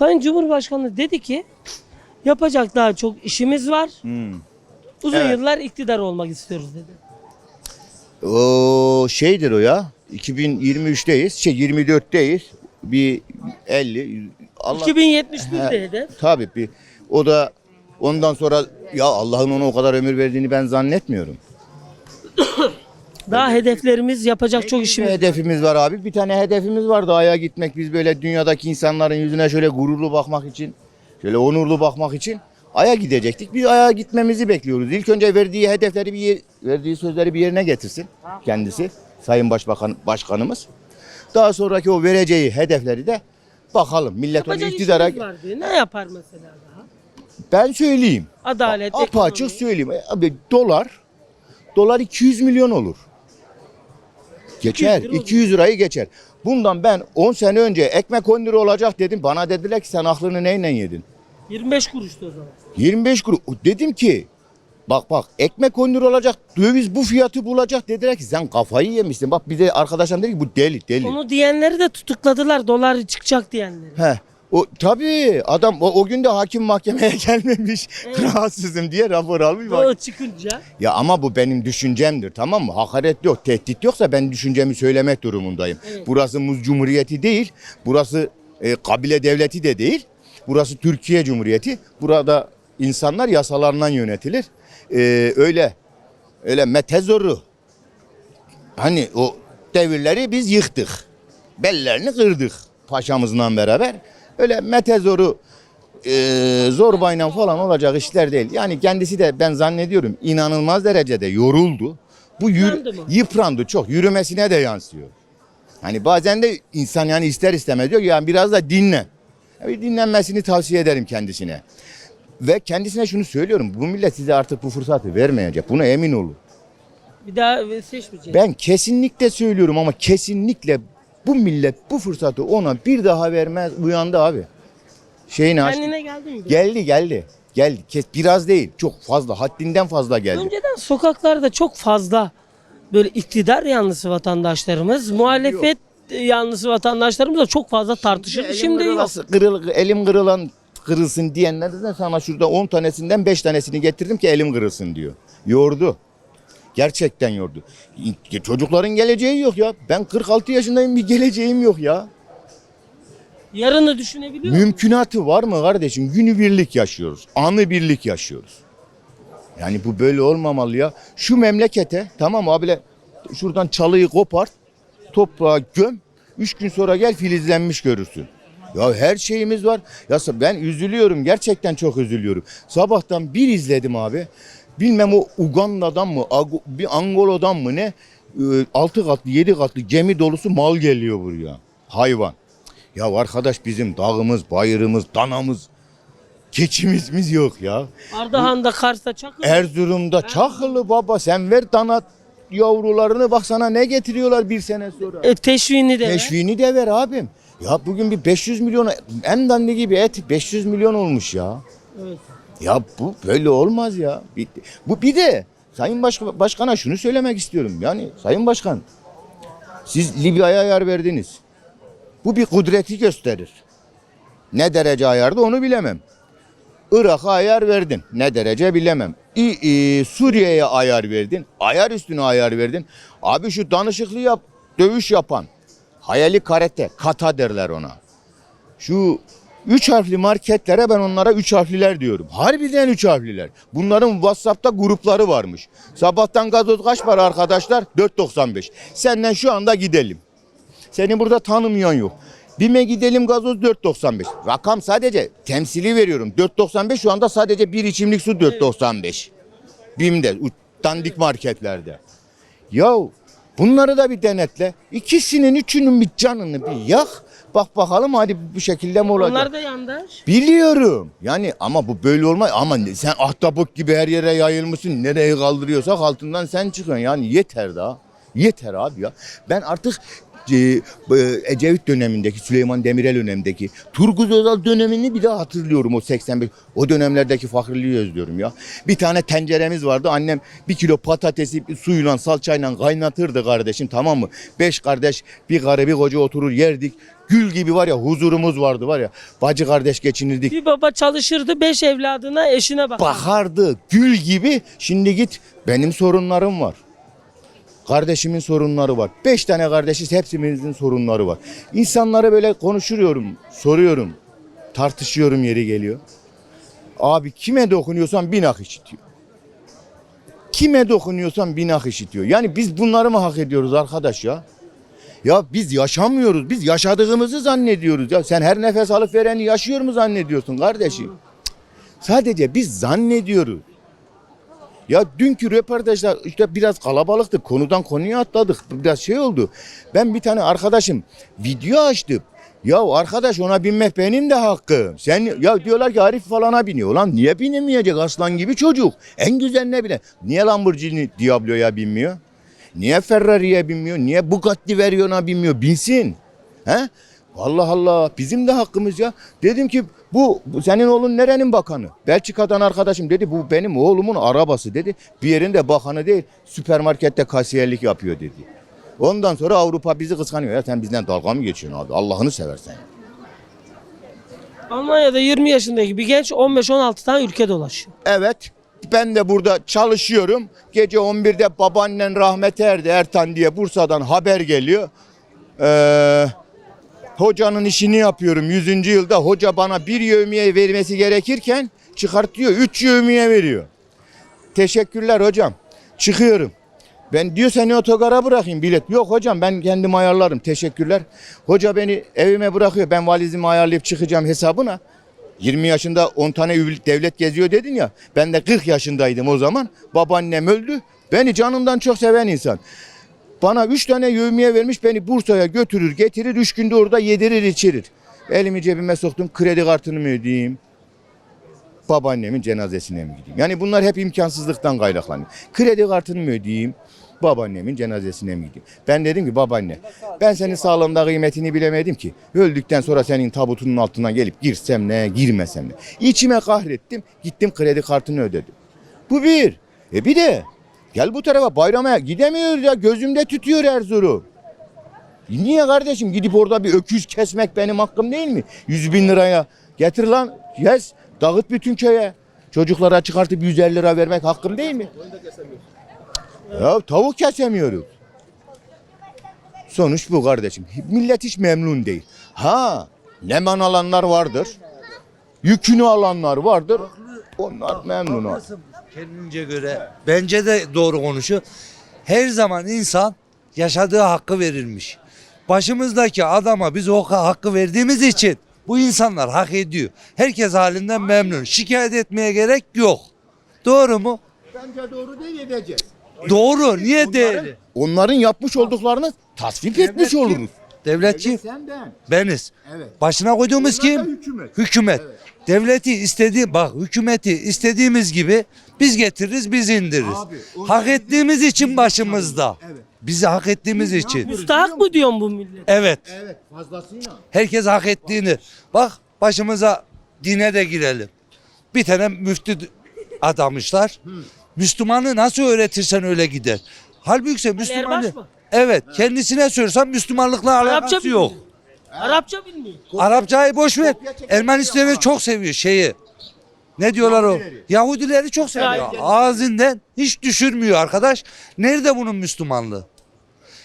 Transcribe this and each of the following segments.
Sayın Cumhurbaşkanı dedi ki yapacak daha çok işimiz var. Hmm. Uzun Evet. yıllar iktidar olmak istiyoruz dedi. O şeydir o ya. 2023'teyiz. Şey 24'teyiz. Bir 50 Allah 2071 He. hedef. tabii bir o da ondan sonra ya Allah'ın ona o kadar ömür verdiğini ben zannetmiyorum. Daha hedeflerimiz yapacak çok işimiz var. hedefimiz var abi. Bir tane hedefimiz vardı Ay'a gitmek. Biz böyle dünyadaki insanların yüzüne şöyle gururlu bakmak için, şöyle onurlu bakmak için Ay'a gidecektik. Biz Ay'a gitmemizi bekliyoruz. İlk önce verdiği hedefleri bir yer- verdiği sözleri bir yerine getirsin kendisi. Sayın Başbakan Başkanımız. Daha sonraki o vereceği hedefleri de bakalım millet onu Yapacak iktidara işimiz var diyor. Ne yapar mesela daha? ben söyleyeyim. Adalet, Apaçık ekonomi. söyleyeyim. E, Abi dolar dolar 200 milyon olur. Geçer. 200 lira olur. 200 lirayı geçer. Bundan ben 10 sene önce ekmek 10 lira olacak dedim. Bana dediler ki sen aklını neyle yedin? 25 kuruştu o zaman. 25 kuruş. Dedim ki bak bak ekmek 10 lira olacak. Döviz bu fiyatı bulacak. Dediler ki sen kafayı yemişsin. Bak bir de arkadaşım dedi ki bu deli deli. Onu diyenleri de tutukladılar. Dolar çıkacak diyenleri. He. O tabii adam o, o gün de hakim mahkemeye gelmemiş. Rahatsızım diye rapor almış. Bak, O çıkınca Ya ama bu benim düşüncemdir tamam mı? Hakaret yok, tehdit yoksa ben düşüncemi söylemek durumundayım. Evet. Burası Muz Cumhuriyeti değil, burası e, kabile devleti de değil. Burası Türkiye Cumhuriyeti. Burada insanlar yasalarından yönetilir. E, öyle öyle metezoru hani o devirleri biz yıktık. Bellerini kırdık paşamızla beraber. Öyle metezoru e, zorbayla falan olacak işler değil. Yani kendisi de ben zannediyorum inanılmaz derecede yoruldu. Bu yür- Yıprandı çok. Yürümesine de yansıyor. Hani bazen de insan yani ister istemez diyor ki yani biraz da dinle. Ya Bir dinlenmesini tavsiye ederim kendisine. Ve kendisine şunu söylüyorum. Bu millet size artık bu fırsatı vermeyecek. Buna emin olun. bir daha seçmeyecek. Ben kesinlikle söylüyorum ama kesinlikle bu millet bu fırsatı ona bir daha vermez. Uyandı abi. Şeyini aç. Kendine geldin mi? Geldi geldi. Geldi. Kes biraz değil. Çok fazla. Haddinden fazla geldi. Önceden sokaklarda çok fazla böyle iktidar yanlısı vatandaşlarımız, muhalefet yanlısı vatandaşlarımız da çok fazla tartışır. Elim Şimdi yok. kırılası- kırıl, elim kırılan kırılsın diyenler de sana şurada 10 tanesinden 5 tanesini getirdim ki elim kırılsın diyor. Yordu. Gerçekten yordu. Çocukların geleceği yok ya. Ben 46 yaşındayım bir geleceğim yok ya. Yarını düşünebiliyor musun? Mümkünatı var mı kardeşim? Günübirlik yaşıyoruz. Anı birlik yaşıyoruz. Yani bu böyle olmamalı ya. Şu memlekete tamam abiyle şuradan çalıyı kopart, toprağa göm. Üç gün sonra gel filizlenmiş görürsün. Ya her şeyimiz var. Ya ben üzülüyorum. Gerçekten çok üzülüyorum. Sabahtan bir izledim abi. Bilmem o Uganda'dan mı, bir Angola'dan mı ne? e, Altı katlı, yedi katlı gemi dolusu mal geliyor buraya. Hayvan. Ya arkadaş bizim dağımız, bayırımız, danamız, keçimizimiz yok ya. Ardahan'da, Kars'ta Çakıl. Erzurum'da Çakılı baba sen ver dana yavrularını bak sana ne getiriyorlar bir sene sonra. E, teşviğini de ver. Teşviğini de ver abim. Ya bugün bir 500 milyon en dandik gibi et 500 milyon olmuş ya. Evet. Ya bu böyle olmaz ya. Bir- Bu bir de Sayın Baş- Başkan'a şunu söylemek istiyorum. Yani Sayın Başkan siz Libya'ya ayar verdiniz. Bu bir kudreti gösterir. Ne derece ayardı onu bilemem. Irak'a ayar verdin. Ne derece bilemem. İ- i- Suriye'ye ayar verdin. Ayar üstüne ayar verdin. Abi şu danışıklı yap, dövüş yapan. Hayali karate, kata derler ona. Şu üç harfli marketlere ben onlara üç harfliler diyorum. Harbiden üç harfliler. Bunların WhatsApp'ta grupları varmış. Sabahtan gazoz kaç para arkadaşlar? 4.95. Senden şu anda gidelim. Seni burada tanımıyorsun yok. Bime gidelim gazoz 4.95. Rakam sadece temsili veriyorum. 4.95 şu anda sadece bir içimlik su 4.95. Bim'de, dandik marketlerde. Yahu bunları da bir denetle. İkisinin üçünün bir canını bir yak. Bak bakalım hadi bu şekilde mi olacak? Onlar da yandaş. Biliyorum. Yani ama bu böyle olmaz. Ama sen ahtapot gibi her yere yayılmışsın. Nereye kaldırıyorsak altından sen çıkıyorsun. Yani yeter daha. Yeter abi ya. Ben artık e, bu Ecevit dönemindeki, Süleyman Demirel dönemindeki, Turgut Özal dönemini bir daha hatırlıyorum o 85. O dönemlerdeki fakirliği özlüyorum ya. Bir tane tenceremiz vardı. Annem bir kilo patatesi suyla, salçayla kaynatırdı kardeşim tamam mı? Beş kardeş, bir karı bir koca oturur yerdik. Gül gibi var ya huzurumuz vardı var ya. Bacı kardeş geçinirdik. Bir baba çalışırdı beş evladına eşine bak. Bakardı gül gibi. Şimdi git benim sorunlarım var. Kardeşimin sorunları var. Beş tane kardeşiz hepsimizin sorunları var. İnsanlara böyle konuşuyorum, soruyorum, tartışıyorum yeri geliyor. Abi kime dokunuyorsan bin hak işitiyor. Kime dokunuyorsan bin hak işitiyor. Yani biz bunları mı hak ediyoruz arkadaş ya? Ya biz yaşamıyoruz. Biz yaşadığımızı zannediyoruz. Ya sen her nefes alıp vereni yaşıyor mu zannediyorsun kardeşim? Sadece biz zannediyoruz. Ya dünkü röportajda işte biraz kalabalıktı. Konudan konuya atladık. Biraz şey oldu. Ben bir tane arkadaşım video açtım. Ya arkadaş ona binmek benim de hakkım. Sen ya diyorlar ki Arif falana biniyor. Lan niye binemeyecek aslan gibi çocuk? En güzel ne bile. Niye Lamborghini Diablo'ya binmiyor? Niye Ferrari'ye binmiyor? Niye Bugatti Veyron'a binmiyor? Binsin. He? Allah Allah bizim de hakkımız ya. Dedim ki bu, bu senin oğlun nerenin bakanı? Belçika'dan arkadaşım dedi bu benim oğlumun arabası dedi. Bir yerinde bakanı değil süpermarkette kasiyerlik yapıyor dedi. Ondan sonra Avrupa bizi kıskanıyor. Ya sen bizden dalga mı geçiyorsun abi? Allah'ını seversen. Almanya'da 20 yaşındaki bir genç 15-16 tane ülke dolaşıyor. Evet ben de burada çalışıyorum. Gece 11'de babaannen rahmete erdi Ertan diye Bursa'dan haber geliyor. Ee, hocanın işini yapıyorum 100. yılda. Hoca bana bir yevmiye vermesi gerekirken çıkartıyor 3 yevmiye veriyor. Teşekkürler hocam. Çıkıyorum. Ben diyor seni otogara bırakayım bilet. Yok hocam ben kendim ayarlarım. Teşekkürler. Hoca beni evime bırakıyor. Ben valizimi ayarlayıp çıkacağım hesabına. 20 yaşında 10 tane ül- devlet geziyor dedin ya. Ben de 40 yaşındaydım o zaman. Babaannem öldü. Beni canımdan çok seven insan. Bana 3 tane yevmiye vermiş beni Bursa'ya götürür getirir. 3 günde orada yedirir içirir. Elimi cebime soktum kredi kartını mı ödeyeyim? Babaannemin cenazesine mi gideyim? Yani bunlar hep imkansızlıktan kaynaklanıyor. Kredi kartını mı ödeyeyim? Babaannemin cenazesine mi gideyim? Ben dedim ki babaanne ben senin sağlığında kıymetini bilemedim ki. Öldükten sonra senin tabutunun altına gelip girsem ne girmesem ne. İçime kahrettim gittim kredi kartını ödedim. Bu bir. E bir de gel bu tarafa bayrama gidemiyoruz ya gözümde tutuyor Erzurum. Niye kardeşim gidip orada bir öküz kesmek benim hakkım değil mi? 100 bin liraya getir lan yes dağıt bütün köye. Çocuklara çıkartıp 150 lira vermek hakkım değil mi? Ya tavuk kesemiyoruz. Sonuç bu kardeşim. Millet hiç memnun değil. Ha neman alanlar vardır. Yükünü alanlar vardır. Onlar memnun. Haklısın kendince göre. Bence de doğru konuşuyor. Her zaman insan yaşadığı hakkı verilmiş. Başımızdaki adama biz o hakkı verdiğimiz için bu insanlar hak ediyor. Herkes halinden memnun. Şikayet etmeye gerek yok. Doğru mu? Bence doğru değil edeceğiz. Doğru. Niye değil? Onların yapmış olduklarını tasvip etmiş kim? oluruz. Devletçi Sen ben. beniz. Evet. Başına koyduğumuz da kim? hükümet. Hükümet. Devleti istediği bak hükümeti istediğimiz gibi biz getiririz biz indiririz. Abi, onlar hak bizim- ettiğimiz için başımızda. Evet. Bizi hak ettiğimiz Biz için. Müstahak mı diyorsun bu millet? Evet. Evet fazlasıyla. Herkes hak ettiğini. Bak başımıza dine de girelim. Bir tane müftü adamışlar. Müslümanı nasıl öğretirsen öyle gider. Halbuki Müslümanı... Erbaş mı? Evet kendisine sorsan Müslümanlıkla Arapça alakası bilmiyor. yok. Arapça bilmiyor. Arapçayı boş ver. Ermenistan'ı çok seviyor şeyi. Ne diyorlar o? Yahudileri. Yahudileri çok seviyor. Yahudileri. Ağzından hiç düşürmüyor arkadaş. Nerede bunun Müslümanlığı?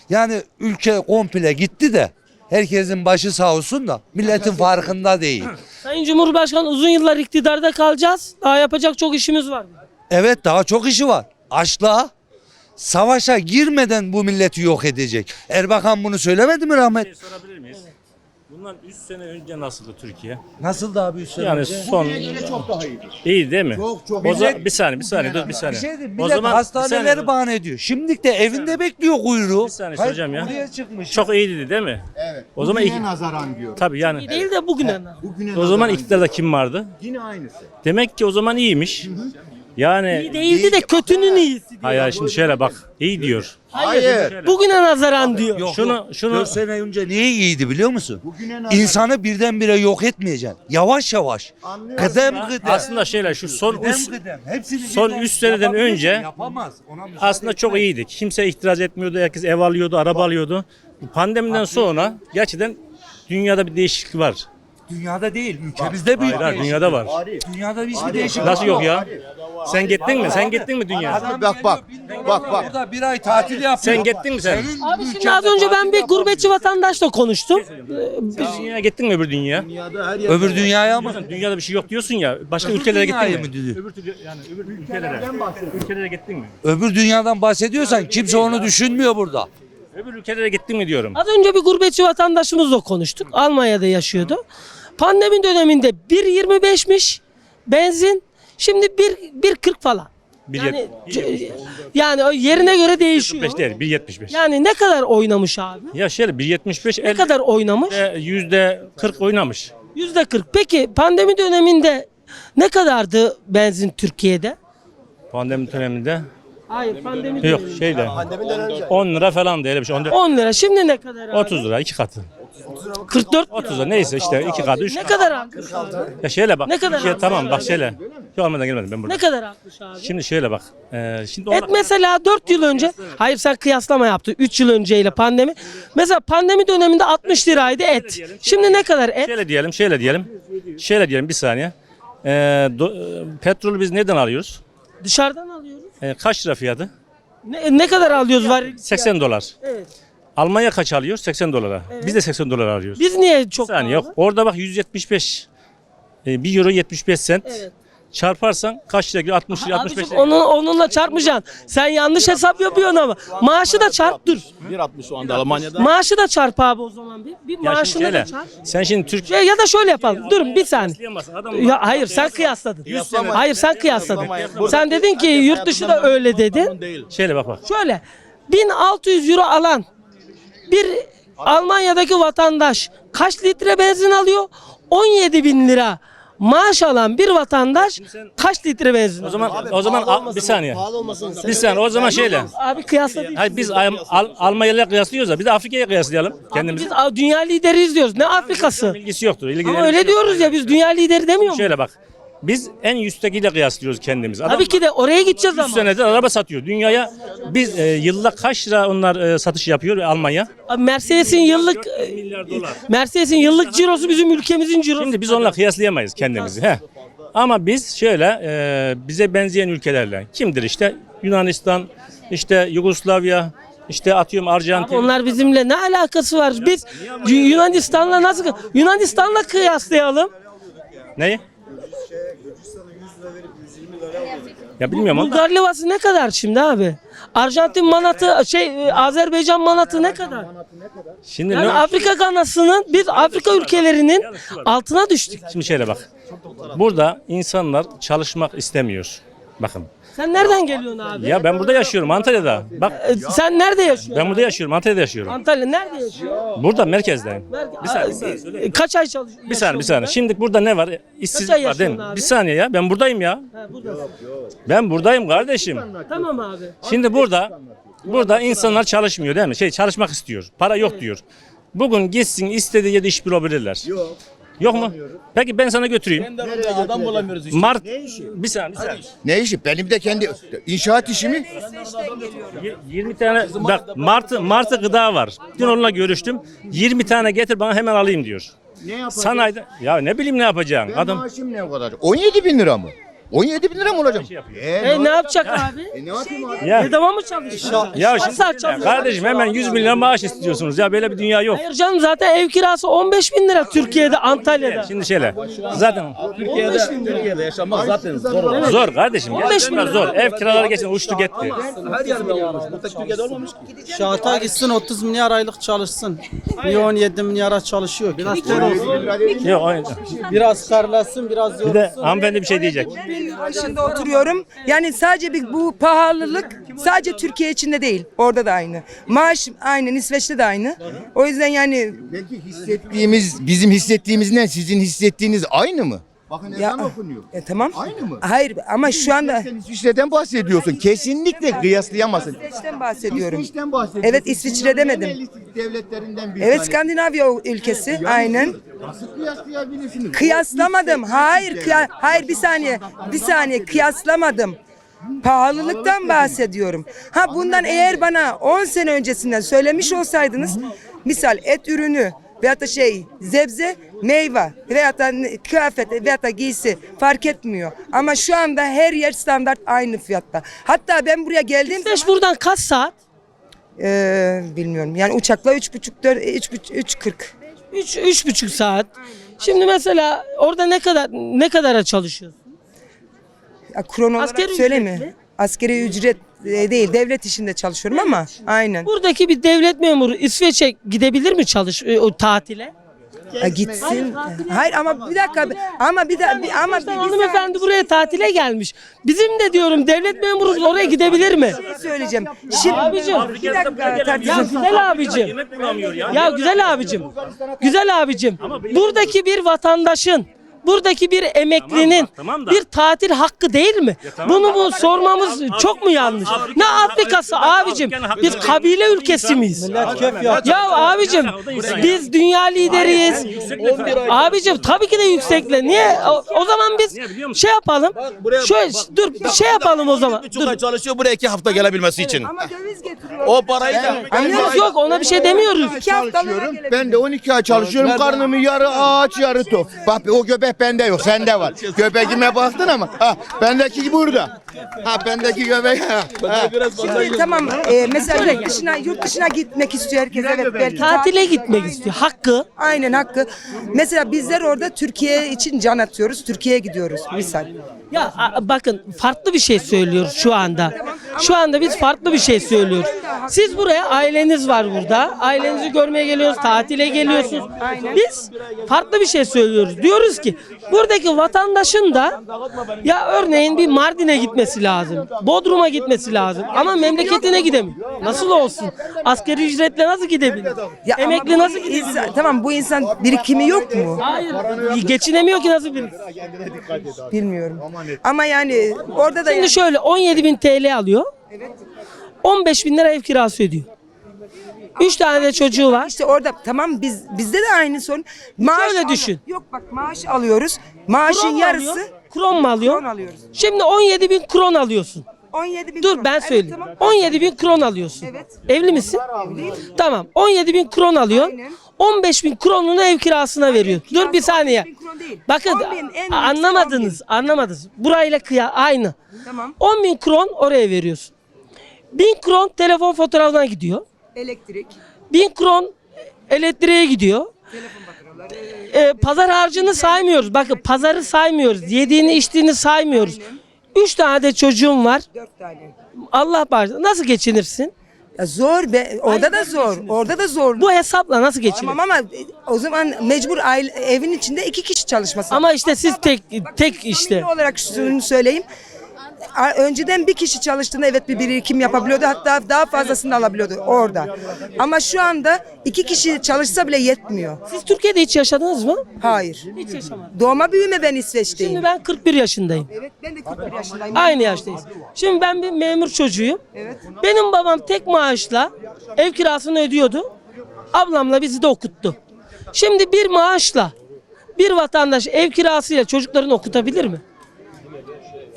Yani ülke komple gitti de herkesin başı sağ olsun da milletin farkında değil. Sayın Cumhurbaşkanı uzun yıllar iktidarda kalacağız. Daha yapacak çok işimiz var. Evet daha çok işi var. Açlığa, savaşa girmeden bu milleti yok edecek. Erbakan bunu söylemedi mi rahmet? şey sorabilir miyiz? Bundan 3 sene önce nasıldı Türkiye? Nasıl daha bir sene Yani önce? son çok daha iyidir. iyi değil mi? Çok, çok. O zaman Millet- bir saniye, bir saniye, dur bir saniye. Bir şey diyeyim, o millet zaman bir hastaneleri saniye, bahane ediyor. Şimdilik de evinde bekliyor kuyruğu. Bir saniye Hayır, soracağım ya. Buraya çıkmış. çok iyiydi değil mi? Evet. O zaman Bugüne ilk- nazaran diyor. Tabii yani. İyi değil de bugüne. Bugüne O zaman nazaran iktidarda kim vardı? diyor. Yine aynısı. Demek ki o zaman iyiymiş. Yani İyi değildi de kötünün iyisi diyor. hayır hayır, şimdi şöyle bak. iyi diyor. Hayır. Bugüne nazaran diyor. Yok, Şunu- yok. şunu- Dört sene önce niye iyiydi biliyor musun? Bugüne nazaran. İnsanı birdenbire yok etmeyeceksin. Yavaş yavaş. Anlıyorsun. Kıdem kıdem. Aslında şeyler şu son Kıdem üst kıdem. Hepsini son birden üç seneden yapabilir mi? önce Yapamaz. Ona aslında çok etmez. iyiydik. Kimse itiraz etmiyordu. Herkes ev alıyordu, araba alıyordu. Pandemiden sonra gerçekten Dünyada bir değişiklik var. Dünyada değil, ülkemizde büyük Hayır, dünyada var. Dünyada hiçbir değişiklik Nasıl yok ya? Sen gittin mi? Sen gittin mi dünya? Adam Bak, bak, geliyor, bak, bak. Burada bir ay tatil yapıyor. Sen gittin mi sen? Senin Abi şimdi ülkende az önce ben tatil bir yapamıyor. gurbetçi vatandaşla konuştum. Sen dünyaya gittin mi öbür dünya? Öbür dünyaya mı? Dünyada bir şey yok diyorsun ya. Başka Öbür ülkelere gittin mi? mı dedi? Öbür türlü- yani öbür ülkelere. Ülkelere gittin mi? Öbür dünyadan bahsediyorsan kimse onu düşünmüyor burada. Öbür ülkelere gittin mi diyorum. Az önce bir gurbetçi vatandaşımızla konuştuk. Almanya'da yaşıyordu. Pandemi döneminde 1.25'miş benzin. Şimdi 1 1.40 falan. Bir Yani, yet- yani o yerine göre değişiyor. 1.75 değil, 1.75. Yani ne kadar oynamış abi? Ya şöyle 1.75 Ne kadar oynamış? yüzde 40 oynamış. Yüzde 40. Peki pandemi döneminde ne kadardı benzin Türkiye'de? Pandemi döneminde. Hayır pandemi Yok şeyde. 10 lira falan da öyle bir şey. 14 10 lira. Şimdi ne kadar abi? 30 lira iki katı. 44 lira. 30 lira neyse işte iki katı üç Ne kadar artmış? Ya şöyle bak. Ne kadar Şey, abi? tamam bak şöyle. Yok olmadan gelmedim ben burada. Ne kadar artmış abi? Şimdi şöyle bak. Ee, şimdi Et mesela 4 yıl önce, hayır sen kıyaslama yaptın 3 yıl önceyle pandemi. Mesela pandemi döneminde 60 liraydı et. Şimdi ne kadar et? Şöyle diyelim, şöyle diyelim. Şöyle diyelim bir saniye. Ee, do- e, petrolü biz nereden alıyoruz? Dışarıdan alıyoruz. Ee, kaç lira fiyatı? Ne, ne kadar alıyoruz var? 80 dolar. Evet. Almanya kaç alıyor? 80 dolara. Biz de 80 dolar alıyoruz. Biz niye çok saniye yok. Orada bak 175. Ee, 1 euro 75 sent. Evet. Çarparsan kaç lira geliyor? 60 lira 65 Abicim lira. onu, onunla çarpmayacaksın. Sen yanlış hesap yapıyorsun ama. Maaşı da çarp dur. 1.60 şu anda Almanya'da. Maaşı da çarp abi o zaman bir. Bir Ya şimdi maaşını da şöyle. çarp. Sen şimdi Türk Ya, ya da şöyle yapalım. Durun bir saniye. Ya hayır sen kıyasladın. Hayır sen kıyasladın. Sen dedin ki yurt dışı da öyle dedin. Değil. Şöyle bak bak. Şöyle 1600 euro alan bir Almanya'daki vatandaş kaç litre benzin alıyor? 17 bin lira maaş alan bir vatandaş kaç litre benzin O alıyor? zaman o zaman a- bir saniye. Bir saniye o zaman şöyle. Abi kıyasladık. Hayır biz Al- Al- Almanya'yla kıyaslıyoruz da bir de Afrika'ya kıyaslayalım kendimizi. Biz a- dünya lideriyiz diyoruz. Ne Afrikası? İlgisi yoktur. ilgili- Ama öyle diyoruz ya biz dünya lideri demiyor muyuz? Şöyle bak. Biz en üsttekiyle kıyaslıyoruz kendimizi. Adam Tabii ki de oraya gideceğiz 3 ama. senedir araba satıyor. Dünyaya biz e, yılda kaç lira onlar e, satış yapıyor Almanya? Abi Mercedes'in yıllık milyar dolar. Mercedes'in yıllık cirosu bizim ülkemizin cirosu. Şimdi biz onunla kıyaslayamayız kendimizi. He. Ama biz şöyle e, bize benzeyen ülkelerle kimdir işte Yunanistan, işte Yugoslavya, işte atıyorum Arjantin. Onlar bizimle ne alakası var? Biz Yunanistan'la nasıl Yunanistan'la kıyaslayalım. Neyi? Ya bilmiyorum ama Bulgar levası ne kadar şimdi abi? Arjantin manatı şey Azerbaycan manatı ne kadar? şimdi Yani ne? Afrika kanasının biz Afrika ülkelerinin altına düştük. Şimdi şöyle bak. Burada insanlar çalışmak istemiyor. Bakın. Sen nereden geliyorsun abi? Ya ben burada yaşıyorum Antalya'da. Bak E, Sen nerede yaşıyorsun? ben burada yaşıyorum Antalya'da yaşıyorum. Antalya nerede yaşıyorsun? Burada merkezdeyim. Bir saniye, Kaç ay çalışıyorsun? Bir saniye bir saniye. Şimdi burada ne var? İşsizlik ay var değil mi? yaşıyorsun abi? Bir saniye ya ben buradayım ya. Ben buradayım kardeşim. Tamam abi. Şimdi burada burada insanlar çalışmıyor değil mi? Şey çalışmak istiyor. Para yok diyor. Bugün gitsin istediği yerde iş bulabilirler. Yok. Yok mu? Peki ben sana götüreyim. Adam bulamıyoruz işte. Mart bir saniye bir saniye. Ne işi? Benim de kendi inşaat işimi. Y- 20 tane bak Martı Martı gıda var. Dün onunla görüştüm. 20 tane getir bana hemen alayım diyor. Ne yapacağım? Sanayide ya ne bileyim ne yapacaksın Benim adam. maaşım ne o kadar? 17 bin lira mı? 17 bin lira mı olacak? yapıyor. E, E ne yapacak abi? E, ne yapayım abi? Ya Bedava mı çalışacak? ya Kaç saat kardeşim hemen 100 milyon maaş istiyorsunuz ya böyle bir dünya yok. Hayır canım zaten ev kirası 15 bin lira Türkiye'de Antalya'da. Şimdi şöyle zaten Türkiye'de, Türkiye'de yaşamak zaten zor olur. zor kardeşim. 15 Gerçekten bin zor. Ev kiraları geçen uçtu gitti. Her yerde olmuş. Bu tek Türkiye'de olmamış ki. Gitsin 30 milyar aylık çalışsın. Niye 17 milyara çalışıyor ki? Biraz Yok o- Biraz karlasın, biraz bir yorulsun. de hanımefendi bir şey diyecek. Başında oturuyorum. Yani sadece bir bu pahalılık sadece Türkiye içinde değil. Orada da aynı. Maaş aynı, İsveç'te de aynı. O yüzden yani Peki hissettiğimiz, bizim hissettiğimizle sizin hissettiğiniz aynı mı? Bakın ya, ezan okunuyor. e, tamam. Aynı mı? Hayır ama şu anda Sen İsviçre'den bahsediyorsun. Kesinlikle kıyaslayamazsın. İsveç'ten bahsediyorum. İsviçre'den bahsediyorsun. Evet, İsviçre demedim. devletlerinden bir Evet tanesi. Skandinavya ülkesi Yani aynen. Nasıl kıyaslayabilirsiniz? Kıyaslamadım. Hayır, yüksek kıya- hayır bir saniye. Bir saniye kıyaslamadım. Pahalılıktan bahsediyorum. Ha bundan eğer bana 10 sene öncesinden söylemiş olsaydınız misal et ürünü veyahut da şey zebze, meyve veyahut da kıyafet veyahut da giysi fark etmiyor. Ama şu anda her yer standart aynı fiyatta. Hatta ben buraya geldiğim İsveç zaman buradan kaç saat? Ee, bilmiyorum. Yani uçakla üç buçuk dört, üç buçuk, üç kırk. Üç, üç buçuk saat. Şimdi mesela orada ne kadar ne kadara çalışıyorsun? Ya, Kron olarak Asgari söyle ücretli. mi? Askeri ücret e, değil, devlet işinde çalışıyorum ama aynen. Buradaki bir devlet memuru İsveç'e gidebilir mi çalış e, o tatile? Ya gitsin. Hayır ama bir dakika ama bir dakika ama bir, bir Hanımefendi buraya tatile gelmiş. Bizim de diyorum devlet memurumuz oraya gidebilir mi? şey söyleyeceğim. Şimdi Abicim. bir dakika Ya tartışalım. güzel abicim. Yemek bulamıyor ya. Ya güzel abicim. Güzel abicim. Buradaki bir vatandaşın Buradaki bir emeklinin Tamam da- bir tatil hakkı değil mi? tamam Bunu bu sormamız çok mu yanlış? Afrika- ne Afrikası Afrika- abicim? Hakkı Biz kabile ülkesi miyiz? keyif yapıyor. Ya abicim biz dünya lideriyiz. Abicim tabii ki de yüksekle. Niye? O, zaman biz şey yapalım. Şöyle dur bir şey yapalım o zaman. Dur. çalışıyor buraya iki hafta gelebilmesi için. Ama döviz getiriyor. O parayı da yok ona bir şey demiyoruz. Ben de 12 ay çalışıyorum. Karnımı yarı ağaç yarı tok. Bak o göbek bende yok. Sende var. Göbeğime baktın ama. Ha, bendeki burada. Ha bendeki göbek. Ha, Şimdi tamam e, mesela yurt dışına yurt dışına gitmek istiyor herkes evet belki Tatile gitmek istiyor. Hakkı. Aynen hakkı. Mesela bizler orada Türkiye için can atıyoruz. Türkiye'ye gidiyoruz misal. Ya a- bakın farklı bir şey söylüyoruz şu anda. Şu anda biz farklı bir şey söylüyoruz. Siz buraya aileniz var burada. Ailenizi görmeye geliyoruz, tatile geliyorsunuz. Biz farklı bir şey söylüyoruz. Diyoruz ki buradaki vatandaşın da ya örneğin bir Mardin'e gitmesi lazım. Bodrum'a gitmesi lazım. Ama memleketine gidemiyor. Nasıl olsun? Asgari ücretle nasıl gidebilir? Ya Emekli bu nasıl gidebilir? insan- tamam bu insan birikimi yok mu? Hayır. Geçinemiyor ki nasıl bir? Bilmiyorum. Ama yani orada da Şimdi şöyle 17 bin TL alıyor. 15 bin lira ev kirası ödüyor. 3 tane de çocuğu var. işte orada tamam biz bizde de aynı sorun. Maaş Şöyle al- düşün. Yok bak maaş alıyoruz. Maaşın Kron mu yarısı alıyor? Kron mu alıyor? kron alıyoruz. Şimdi 17 bin kron alıyorsun. 17 bin Dur kron. ben Evet, söyleyeyim. tamam. 17 bin kron alıyorsun. Evet. Evli misin? Tamam. 17 bin kron alıyorsun. Aynen. 15 bin kronunu ev kirasına veriyor. Dur bir saniye. 15 bin kron değil. Bakın 10 bin, en yükseği anlamadınız. Anlamadınız. Burayla kıya aynı. Tamam. 10 bin kron oraya veriyorsun. 1000 kron telefon fotoğrafına gidiyor. Elektrik. 1000 kron elektriğe gidiyor. Ee, pazar harcını saymıyoruz. Bakın pazarı saymıyoruz. Yediğini içtiğini saymıyoruz. Üç tane de çocuğum var. 4 tane. Allah bağışlasın. Nasıl geçinirsin? Ya zor be. Orada da zor. Orada da zor. Bu hesapla nasıl geçinirsin? Tamam ama o zaman mecbur aile, evin içinde iki kişi çalışması. Ama işte siz tek tek Samimi işte. olarak şunu söyleyeyim. Önceden bir kişi çalıştığında evet bir birikim yapabiliyordu. Hatta daha fazlasını alabiliyordu orada. Ama şu anda iki kişi çalışsa bile yetmiyor. Siz Türkiye'de hiç yaşadınız mı? Hayır. Hiç yaşamadım. Doğma büyüme ben İsveç'teyim. Şimdi ben 41 yaşındayım. Evet ben de 41 yaşındayım. Aynı yaştayız. Şimdi ben bir memur çocuğuyum. Evet. Benim babam tek maaşla ev kirasını ödüyordu. Ablamla bizi de okuttu. Şimdi bir maaşla bir vatandaş ev kirasıyla çocuklarını okutabilir mi?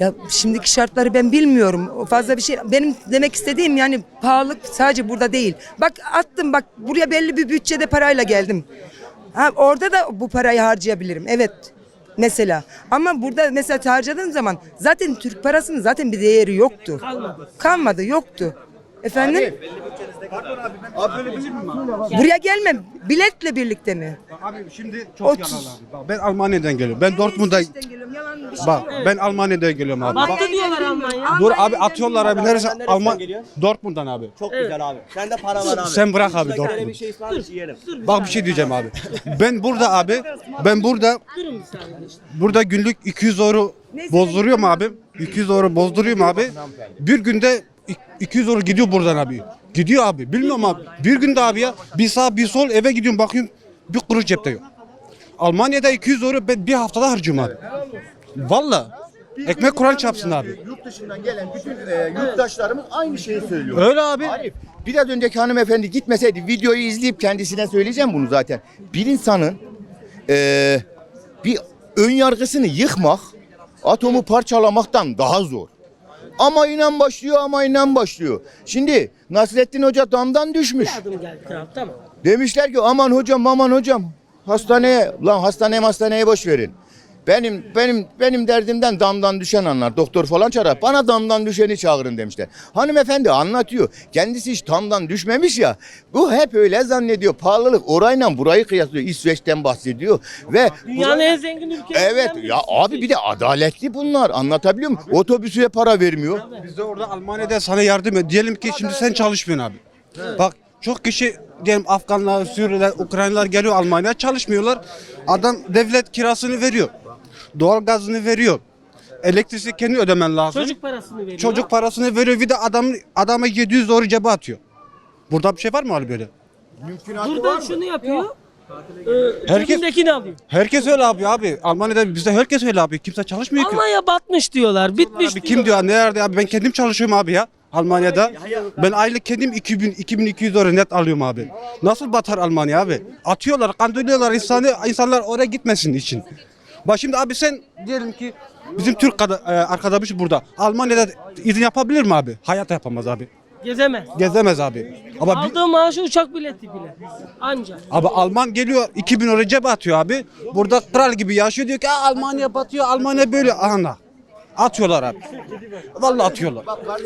Ya şimdiki şartları ben bilmiyorum. Fazla bir şey. Benim demek istediğim yani pahalılık sadece burada değil. Bak attım bak buraya belli bir bütçede parayla geldim. Ha, orada da bu parayı harcayabilirim. Evet. Mesela. Ama burada mesela harcadığım zaman zaten Türk parasının zaten bir değeri yoktu. Kalmadı. Kalmadı, yoktu. Efendim? Buraya gelme. Biletle birlikte mi? Abi şimdi çok 30. yalan abi. Bak ben Almanya'dan geliyorum. Ben şey. Bak ben Almanya'dan geliyorum abi. Bak, Battı diyorlar Almanya. dur abi atıyorlar abi neresi Alman Dortmund'dan abi. Çok güzel abi. Sende para var abi. Sen bırak abi Dortmund. şey ısmarlamış yiyelim. Bak bir şey diyeceğim abi. Ben burada abi ben burada Durun bir saniye işte. burada günlük 200 euro bozduruyorum abi. 200 euro bozduruyorum abi. Bir günde 200 euro gidiyor buradan abi. Gidiyor abi. Bilmiyorum abi. Bir günde abi ya bir sağ bir sol eve gidiyorum bakıyorum bir kuruş cepte yok. Almanya'da 200 euro ben bir haftada harcıyorum abi. Valla. Ekmek Kur'an çapsın abi. Yurt dışından gelen bütün e, yurttaşlarımız aynı şeyi söylüyor. Öyle abi. Arif, biraz önceki hanımefendi gitmeseydi videoyu izleyip kendisine söyleyeceğim bunu zaten. Bir insanın e, bir ön yargısını yıkmak atomu parçalamaktan daha zor. Ama inan başlıyor ama inan başlıyor. Şimdi Nasrettin Hoca damdan düşmüş. Adım geldi kral tamam. Demişler ki aman hocam aman hocam hastaneye lan hastaneye hastaneye boş verin. Benim benim benim derdimden damdan düşen anlar. Doktor falan çağır. Bana damdan düşeni çağırın demişler. Hanımefendi anlatıyor. Kendisi hiç damdan düşmemiş ya. Bu hep öyle zannediyor. Pahalılık orayla burayı kıyaslıyor. İsveç'ten bahsediyor ve Dünyanın en zengin ülkesi. Evet ya abi bir de adaletli bunlar. Anlatabiliyor muyum? Otobüse para vermiyor. Biz de orada Almanya'da sana yardım et. Diyelim ki şimdi sen çalışmıyorsun abi. Bak çok kişi diyelim Afganlar, Suriyeliler, Ukraynalılar geliyor Almanya'ya çalışmıyorlar. Adam devlet kirasını veriyor. Doğalgazını veriyor. Elektrisi kendi ödemen lazım. Çocuk parasını veriyor. Çocuk parasını veriyor bir de adam adama 700 doğru cebe atıyor. Burada bir şey var mı abi böyle? Burada şunu yapıyor. Ee, Herkes- cebindekini alıyor. Herkes öyle abi abi. Almanya'da bizde herkes öyle abi. Kimse çalışmıyor ki. Almanya batmış diyorlar. Bitmiş Abi kim diyor nerede abi ben kendim çalışıyorum abi ya Almanya'da. Ben aylık kendim 2000 2200 euro net alıyorum abi. Nasıl batar Almanya abi? Atıyorlar, kandırıyorlar insanı insanlar oraya gitmesin için. Bak şimdi abi sen diyelim ki bizim Türk kada- e, arkadaşımız burada. Almanya'da izin yapabilir mi abi? Hayatta yapamaz abi. Gezemez. Gezemez abi. Ama bir, Aldığı maaşı uçak bileti bile. Anca. Abi Alman geliyor 2000 euro cebe atıyor abi. Burada kral gibi yaşıyor diyor ki "Aa, Almanya batıyor, Almanya böyle. Ana. Atıyorlar abi. Vallahi atıyorlar.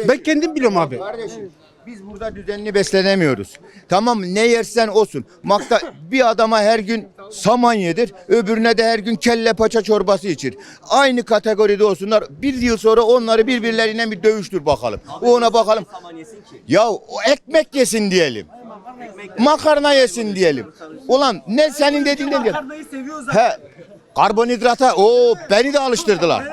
Ben kendim biliyorum abi. Kardeşim biz burada düzenli beslenemiyoruz. Tamam ne yersen olsun. Makta bir adama her gün saman yedir, öbürüne de her gün kelle paça çorbası içir. Aynı kategoride olsunlar. Bir yıl sonra onları birbirlerine bir dövüştür bakalım. O ona bakalım. Ya o ekmek yesin diyelim. Makarna yesin diyelim. Ulan ne senin dediğinden diyelim. He, karbonhidrata o beni de alıştırdılar.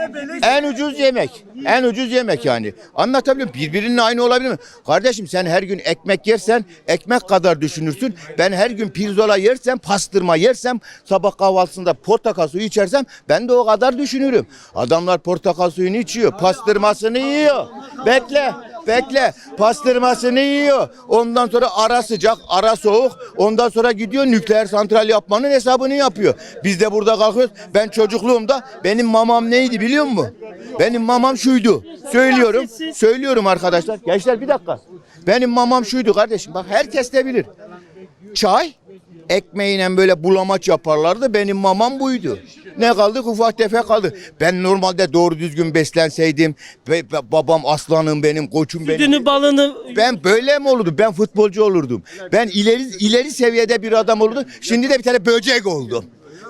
En ucuz yemek. En ucuz yemek yani. Anlatabiliyor muyum? Birbirinin aynı olabilir mi? Kardeşim sen her gün ekmek yersen ekmek kadar düşünürsün. Ben her gün pirzola yersem, pastırma yersem, sabah kahvaltısında portakal suyu içersem ben de o kadar düşünürüm. Adamlar portakal suyunu içiyor, pastırmasını yiyor. Bekle. Bekle. Pastırmasını yiyor. Ondan sonra ara sıcak, ara soğuk. Ondan sonra gidiyor nükleer santral yapmanın hesabını yapıyor. Biz de burada kalkıyoruz. Ben çocukluğumda benim mamam neydi biliyor musun? Benim mamam şuydu. Söylüyorum. Söylüyorum arkadaşlar. Gençler bir dakika. Benim mamam şuydu kardeşim. Bak herkes de bilir. Çay ekmeğiyle böyle bulamaç yaparlardı. Benim mamam buydu. Ne kaldı? Ufak tefek kaldı. Ben normalde doğru düzgün beslenseydim. Ve babam aslanım benim, koçum benim. Sütünü balını Ben böyle mi olurdum? Ben futbolcu olurdum. Ben ileri ileri seviyede bir adam olurdum. Şimdi de bir tane böcek oldum.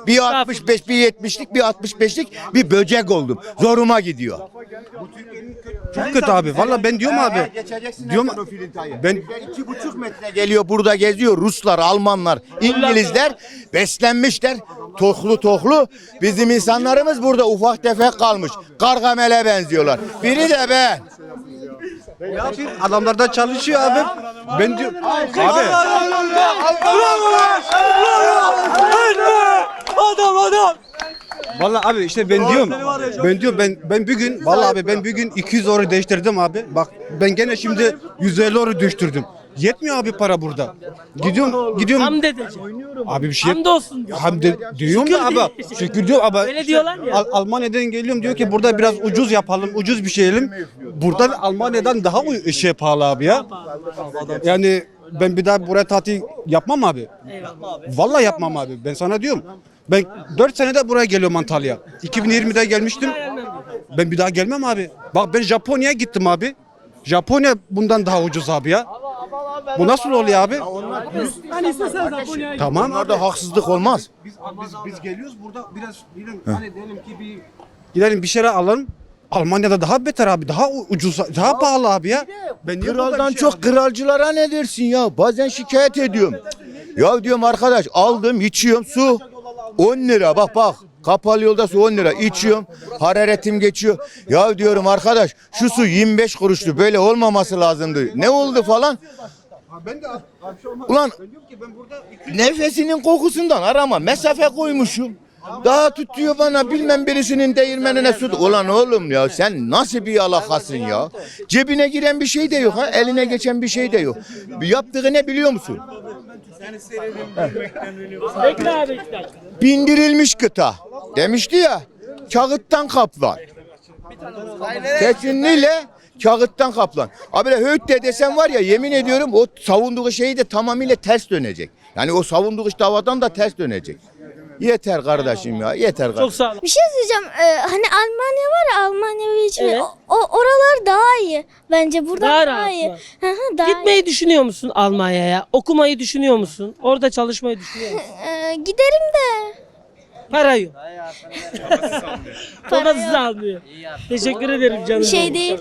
Bir 65, bir 70'lik, bir 65'lik bir böcek oldum. Zoruma gidiyor. Çok kötü abi. Valla ben diyorum abi. Diyorum ben iki buçuk metre geliyor burada geziyor Ruslar, Almanlar, İngilizler beslenmişler. Tohlu tohlu. Bizim insanlarımız burada ufak tefek kalmış. Gargamel'e benziyorlar. Biri de ben. Adamlar da çalışıyor abi. Ben diyorum abi. Adam adam. Vallahi abi işte ben diyorum. Ben diyorum ben ben bir gün vallahi abi ben bir gün 200 euro değiştirdim abi. Bak ben gene şimdi 150 euro düştürdüm. Yetmiyor abi para burada. Gidiyorum gidiyorum. hamd edeceğim. Abi bir şey Hamdolsun diyor. Hem de diyorum da abi. Şükür diyor ama Öyle diyorlar ya. Al- Almanya'dan geliyorum diyor ki burada biraz ucuz yapalım, ucuz bir şey yiyelim. Buradan Almanya'dan daha şey pahalı abi ya. Yani ben bir daha buraya tatil yapmam abi. Vallahi yapmam abi. Ben sana diyorum. Ben 4 senede buraya geliyorum Antalya. 2020'de gelmiştim. Ben bir daha gelmem abi. Bak ben Japonya'ya gittim abi. Japonya bundan daha ucuz abi ya. Bu nasıl oluyor abi? Tamam abi. Bunlarda haksızlık olmaz. Biz, biz, biz geliyoruz burada biraz diyelim, hani diyelim ki bir gidelim bir şeyler alalım. Almanya'da daha beter abi. Daha ucuz, daha pahalı abi ya. Ben niye burada Kraldan bir şey çok kralcılara ne dersin ya? Bazen şikayet ediyorum. Ya diyorum arkadaş aldım içiyorum su 10 lira bak bak. Kapalı yolda su 10 lira içiyorum. Hararetim geçiyor. Ya diyorum arkadaş şu su 25 kuruştu. Böyle olmaması lazımdı. Ne oldu falan? Ben de abi olmaz. Ulan Ben diyorum ki ben burada nefesinin kokusundan arama. Mesafe koymuşum. Daha tutuyor bana bilmem birisinin değirmenine su. Ulan oğlum ya sen nasıl bir yalakasın ya? Cebine giren bir şey de yok ha. Eline geçen bir şey de yok. Yaptığı ne biliyor musun? Bekle abi iki dakika. Bindirilmiş kıta. Demişti ya. Kağıttan kaplan. Kesinlikle kağıttan kaplan. Abi höt de desem var ya yemin ediyorum o savunduğu şey de tamamıyla ters dönecek. Yani o savunduğu iş davadan da ters dönecek. Yeter kardeşim ya yeter kardeşim. Çok sağ olun. Bir şey söyleyeceğim. Ee, hani Almanya var ya Almanya ve. Evet. O, oralar daha iyi. Bence buradan Daha daha, iyi. mı? Hı hı, daha Gitmeyi düşünüyor musun Almanya'ya? Okumayı düşünüyor musun? Orada çalışmayı düşünüyor musun? iyi. Ee, giderim de. Para yok. Para Babası almıyor. Teşekkür ederim canım. Bir şey değil.